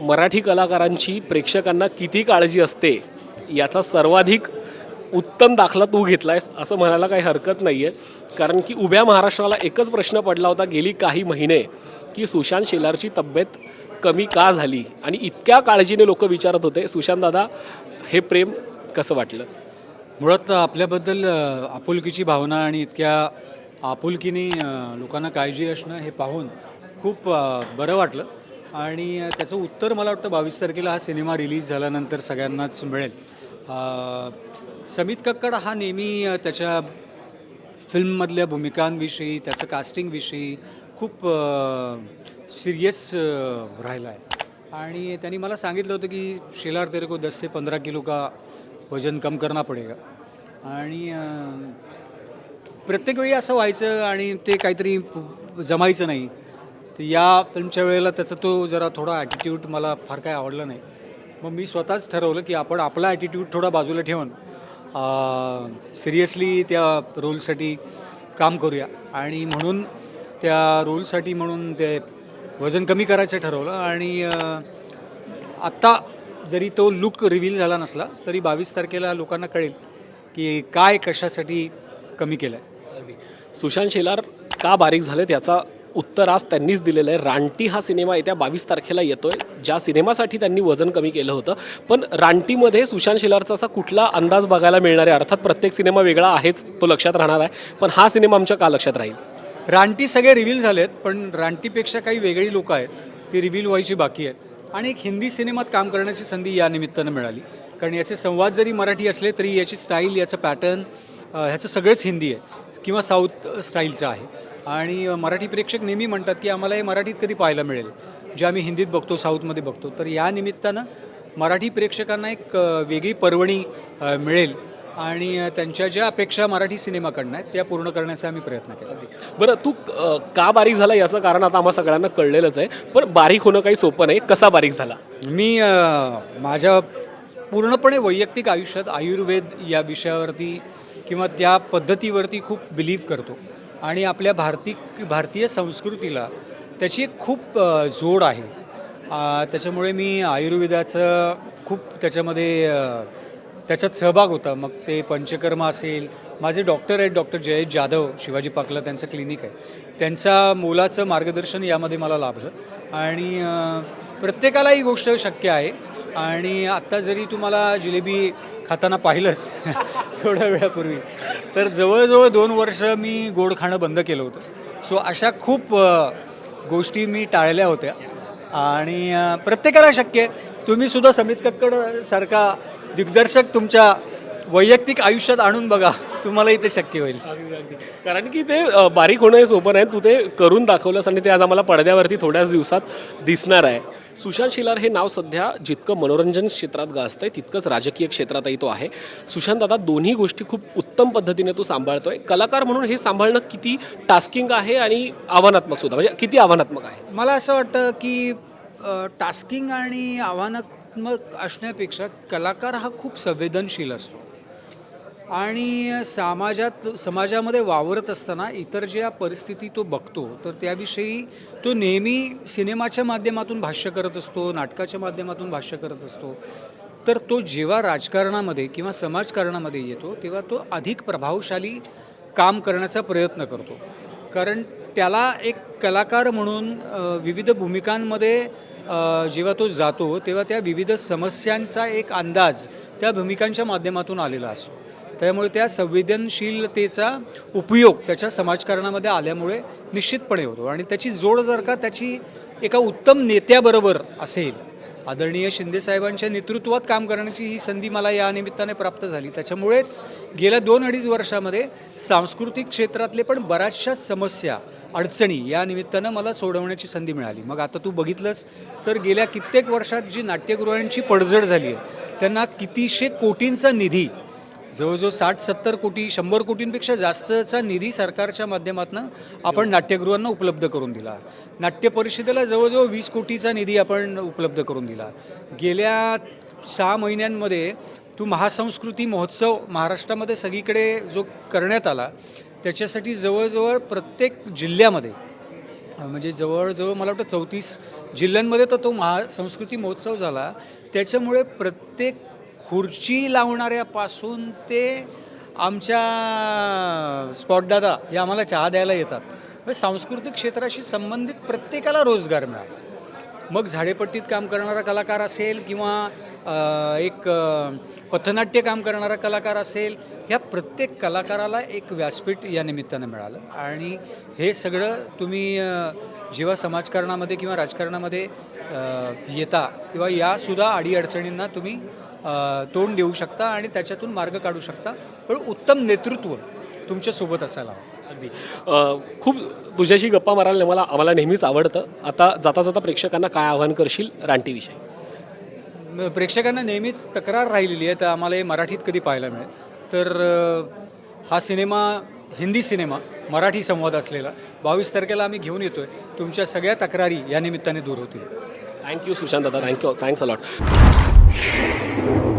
मराठी कलाकारांची प्रेक्षकांना किती काळजी असते याचा सर्वाधिक उत्तम दाखला तू घेतला आहेस असं म्हणायला काही हरकत नाही आहे कारण की उभ्या महाराष्ट्राला एकच प्रश्न पडला होता गेली काही महिने की सुशांत शेलारची तब्येत कमी का झाली? आणि इतक्या काळजीने लोक विचारत होते सुशांत दादा हे प्रेम कसं वाटलं? मुळात आपल्याबद्दल आपुलकीची भावना आणि इतक्या आपुलकीने लोकांना काळजी असणं हे पाहून खूप बरं वाटलं. आणि त्याचं उत्तर मला वाटतं बावीस तारखेला हा सिनेमा रिलीज झाल्यानंतर सगळ्यांनाच मिळेल. समित कक्कड हा नेहमी त्याच्या फिल्ममधल्या भूमिकांविषयी त्याचं कास्टिंगविषयी खूप सिरियस राहिला आहे आणि त्यांनी मला सांगितलं होतं की शेलार तेरे को दस से पंधरा किलो का वजन कम करना पडेगा. आणि प्रत्येक वेळी असं व्हायचं आणि ते काहीतरी जमायचं नाही. तर या फिल्मच्या वेळेला त्याचा तो जरा थोडा ॲटिट्यूड मला फार काय आवडला नाही. मग मी स्वतःच ठरवलं की आपण आपला ॲटिट्यूड थोडा बाजूला ठेवून सिरियसली त्या रोलसाठी काम करूया. आणि म्हणून त्या रोलसाठी म्हणून ते वजन कमी करायचं ठरवलं आणि आत्ता जरी तो लुक रिव्हील झाला नसला तरी बावीस तारखेला लोकांना कळेल की काय कशासाठी कमी केलं आहे सुशांत शेलार का बारीक झालेत याचा उत्तर आज त्यांनीच दिलेलं आहे. रानटी हा सिनेमा येत्या बावीस तारखेला येतोय. ज्या सिनेमासाठी त्यांनी वजन कमी केलं होतं. पण रानटीमध्ये सुशांत शेलारचा असा कुठला अंदाज बघायला मिळणार आहे? अर्थात प्रत्येक सिनेमा वेगळा आहेच तो लक्षात राहणार आहे. पण हा सिनेमा आमच्या का लक्षात राहील? रानटी सगळे रिव्हील झालेत पण रानटीपेक्षा काही वेगळी लोकं आहेत. ती रिव्हील व्हायची बाकी आहेत. आणि एक हिंदी सिनेमात काम करण्याची संधी या निमित्तानं मिळाली. कारण याचे संवाद जरी मराठी असले तरी याची स्टाईल याचं पॅटर्न ह्याचं सगळंच हिंदी आहे. किंवा साऊथ स्टाईलचं आहे. आणि मराठी प्रेक्षक नेहमी म्हणतात की आम्हाला हे मराठीत कधी पाहायला मिळेल. जे आम्ही हिंदीत बघतो साऊथमध्ये बघतो तर या निमित्तानं मराठी प्रेक्षकांना एक वेगळी पर्वणी मिळेल. आणि त्यांच्या ज्या अपेक्षा मराठी सिनेमाकडनं आहेत त्या पूर्ण करण्याचा आम्ही प्रयत्न केला. बरं तू का बारीक झाला याचं कारण आता आम्हा सगळ्यांना कळलेलंच आहे. पण बारीक होणं काही सोपं नाही. कसा बारीक झाला? मी माझ्या पूर्णपणे वैयक्तिक आयुष्यात आयुर्वेद या विषयावरती किंवा त्या पद्धतीवरती खूप बिलीव्ह करतो. आणि आपल्या भारती भारतीय संस्कृतीला त्याची एक खूप जोड आहे. त्याच्यामुळे मी आयुर्वेदाचं खूप त्याच्यामध्ये त्याच्यात सहभाग होता. मग ते पंचकर्म असेल माझे डॉक्टर आहेत डॉक्टर जयेश जाधव शिवाजी पाकला त्यांचं क्लिनिक आहे. त्यांचा मोलाचं मार्गदर्शन यामध्ये मला लाभलं. आणि प्रत्येकाला ही गोष्ट शक्य आहे. आणि आत्ता जरी तुम्हाला जिलेबी खाताना पाहिलंच थोड्या वेळापूर्वी तर जवळजवळ दोन वर्ष मी गोड खाणं बंद केलं होतं. सो अशा खूप गोष्टी मी टाळल्या होत्या. आणि प्रत्येकाला शक्य आहे. तुम्हीसुद्धा समित कक्कड सारखा दिग्दर्शक तुमच्या वैयक्तिक आयुष्यात आणून बघा तुम्हालाही ते शक्य होईल. कारण की ते अ, बारीक होणं हे सोपं नाही तू ते करून दाखवलंस आणि ते आज आम्हाला पडद्यावरती थोड्याच दिवसात दिसणार आहे. सुशांत शिलार हे नाव सध्या जितकं मनोरंजन क्षेत्रात गाजतंय तितकंच राजकीय क्षेत्रातही तो आहे. सुशांत दादा दोन्ही गोष्टी खूप उत्तम पद्धतीने तू सांभाळतोय. कलाकार म्हणून हे सांभाळणं किती टास्किंग आहे आणि आव्हानात्मक सुद्धा म्हणजे किती आव्हानात्मक आहे? मला असं वाटतं की टास्किंग आणि आव्हानात्मक असण्यापेक्षा कलाकार हा खूप संवेदनशील असतो. आणि समाजात समाजामध्ये वावरत असताना इतर ज्या परिस्थिती तो बघतो तर त्याविषयी तो नेहमी सिनेमाच्या माध्यमातून भाष्य करत असतो नाटकाच्या माध्यमातून भाष्य करत असतो. तर तो जेव्हा राजकारणामध्ये किंवा समाजकारणामध्ये येतो तेव्हा तो अधिक प्रभावशाली काम करण्याचा प्रयत्न करतो. कारण त्याला एक कलाकार म्हणून विविध भूमिकांमध्ये जेव्हा तो जातो तेव्हा त्या विविध समस्यांचा एक अंदाज त्या भूमिकांच्या माध्यमातून आलेला असतो. त्यामुळे त्या संवेदनशीलतेचा उपयोग त्याच्या समाजकारणामध्ये आल्यामुळे निश्चितपणे होतो. आणि त्याची जोड जर का त्याची एका उत्तम नेत्याबरोबर असेल आदरणीय शिंदेसाहेबांच्या नेतृत्वात काम करण्याची ही संधी मला या निमित्ताने प्राप्त झाली. त्याच्यामुळेच गेल्या दोन अडीच वर्षामध्ये सांस्कृतिक क्षेत्रातले पण बऱ्याचशा समस्या अडचणी या निमित्तानं मला सोडवण्याची संधी मिळाली. मग आता तू बघितलंस तर गेल्या कित्येक वर्षात जी नाट्यगृहांची पडझड झाली आहे त्यांना कितीशे कोटींचा निधी जवळजवळ साठ सत्तर कोटी शंभर कोटींपेक्षा जास्तचा निधी सरकारच्या माध्यमातून आपण नाट्यगृहांना उपलब्ध करून दिला. नाट्य परिषदेला जवळजवळ वीस कोटीचा निधी आपण उपलब्ध करून दिला. गेल्या सहा महिन्यांमध्ये तू महासंस्कृती महोत्सव महाराष्ट्रामध्ये सगळीकडे जो करण्यात आला त्याच्यासाठी जवळजवळ प्रत्येक जिल्ह्यामध्ये म्हणजे जवळजवळ मला वाटतं चौतीस जिल्ह्यांमध्ये तर तो महासंस्कृती महोत्सव झाला. त्याच्यामुळे प्रत्येक खुर्ची लावणाऱ्यापासून ते आमच्या स्पॉटदादा जे आम्हाला चहा द्यायला येतात. म्हणजे सांस्कृतिक क्षेत्राशी संबंधित प्रत्येकाला रोजगार मिळाला. मग झाडेपट्टीत काम करणारा कलाकार असेल किंवा एक पथनाट्य काम करणारा कलाकार असेल ह्या प्रत्येक कलाकाराला एक व्यासपीठ या निमित्तानं मिळालं. आणि हे सगळं तुम्ही जेव्हा समाजकारणामध्ये किंवा राजकारणामध्ये येता किंवा यासुद्धा अडीअडचणींना तुम्ही तोंड देऊ शकता आणि त्याच्यातून मार्ग काढू शकता. पण उत्तम नेतृत्व तुमच्यासोबत असायला हवं. अगदी. खूप तुझ्याशी गप्पा मारायला मला आम्हाला नेहमीच आवडतं. आता जाता जाता प्रेक्षकांना काय आवाहन करशील रानटीविषयी प्रेक्षकांना नेहमीच तक्रार राहिलेली आहे तर आम्हाला हे मराठीत कधी पाहायला मिळेल. तर हा सिनेमा हिंदी सिनेमा मराठी संवाद असलेला बावीस तारखेला आम्ही घेऊन येतो आहे तुमच्या सगळ्या तक्रारी या निमित्ताने दूर होतील. थँक्यू सुशांत दादा. Thank you thanks a lot Thank you.